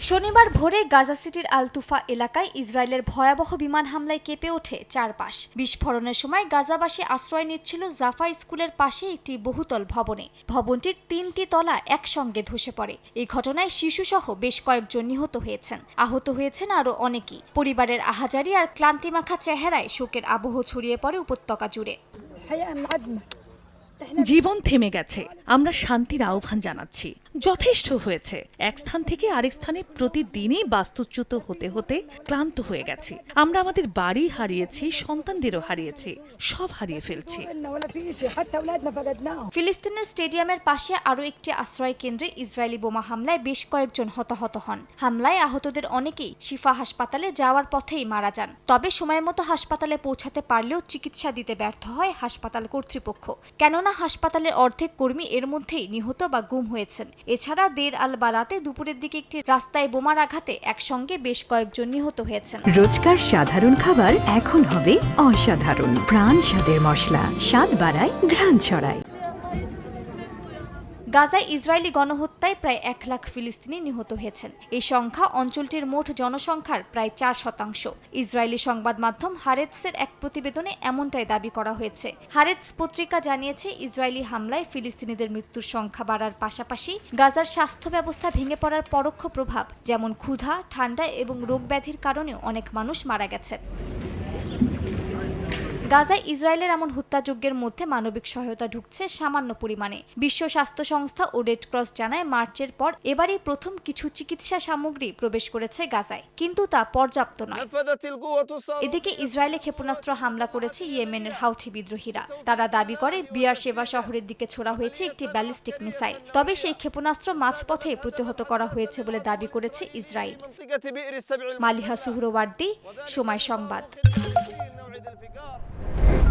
শনিবার ভোরে গাজা সিটির আলতুফা এলাকায় ইসরায়েলের ভয়াবহ বিমান হামলায় কেঁপে ওঠে চারপাশ। বিস্ফোরণের সময় গাজাবাসী আশ্রয় নিচ্ছিল জাফা স্কুলের পাশে একটি বহুতল ভবনে। ভবনটির তিনটি তলা একসঙ্গে ধসে পড়ে। এই ঘটনায় শিশুসহ বেশ কয়েকজন নিহত হয়েছেন। আহত হয়েছেন আরও অনেকেই। পরিবারের আহাজারি আর ক্লান্তিমাখা চেহারায় শোকের আবহ ছড়িয়ে পড়ে উপত্যকা জুড়ে। জীবন থেমে গেছে। আমরা শান্তির আহ্বান জানাচ্ছি। যথেষ্ট হয়েছে। এক স্থান থেকে আরেক স্থানে প্রতিদিনই বাস্তুচ্যুত হতে হতে ক্লান্ত হয়ে গেছি। আমরা আমাদের বাড়ি হারিয়েছি, সন্তানদেরও হারিয়েছি, সব হারিয়ে ফেলছি। ফিলিস্তিনের স্টেডিয়ামের পাশে আরও একটি আশ্রয় কেন্দ্রে ইসরায়েলি বোমা হামলায় বেশ কয়েকজন হতাহত হন। হামলায় আহতদের অনেকেই শিফা হাসপাতালে যাওয়ার পথেই মারা যান। তবে সময় মতো হাসপাতালে পৌঁছাতে পারলেও চিকিৎসা দিতে ব্যর্থ হয় হাসপাতাল কর্তৃপক্ষ। কেননা হাসপাতালের অর্ধেক কর্মী এর মধ্যেই নিহত বা গুম হয়েছেন। এছাড়া দের আল বালাতে দুপুরের দিকে একটি রাস্তায় বোমার আঘাতে একসঙ্গে বেশ কয়েকজন নিহত হয়েছেন। রোজকার সাধারণ খাবার এখন হবে অসাধারণ। প্রাণ স্বাদের মশলা, স্বাদ বাড়ায় ঘ্রাণ ছড়ায়। গাজায় ইসরায়েলি গণহত্যায় প্রায় এক লাখ ফিলিস্তিনি নিহত হয়েছেন। এই সংখ্যা অঞ্চলটির মোট জনসংখ্যার প্রায় চার শতাংশ। ইসরায়েলি সংবাদ মাধ্যম হারেতসের এক প্রতিবেদনে এমনটাই দাবি করা হয়েছে। হারেতস পত্রিকা জানিয়েছে, ইসরায়েলি হামলায় ফিলিস্তিনিদের মৃত্যুর সংখ্যা বাড়ার পাশাপাশি গাজার স্বাস্থ্য ব্যবস্থা ভেঙে পড়ার পরোক্ষ প্রভাব, যেমন ক্ষুধা, ঠান্ডা এবং রোগব্যাধির কারণেও অনেক মানুষ মারা গেছে গাজায় ইসরায়েলের এমন হত্যাযজ্ঞের মধ্যে মানবিক সহায়তা ঢুকছে সামান্য পরিমাণে। বিশ্ব স্বাস্থ্য সংস্থা ও রেডক্রস জানায়, মার্চের পর এবারই প্রথম কিছু চিকিৎসা সামগ্রী প্রবেশ করেছে গাজায়, কিন্তু তা পর্যাপ্ত নয়। এদিকে ইসরায়েলে ক্ষেপণাস্ত্র হামলা করেছে ইয়েমেনের হাউথি বিদ্রোহীরা। তারা দাবি করে, বিয়ার সেবা শহরের দিকে ছোড়া হয়েছে একটি ব্যালিস্টিক মিসাইল। তবে সেই ক্ষেপণাস্ত্র মাঝপথে প্রতিহত করা হয়েছে বলে দাবি করেছে ইসরায়েল। মালিহা সুহরওয়ার্দি, সময় সংবাদ। figar.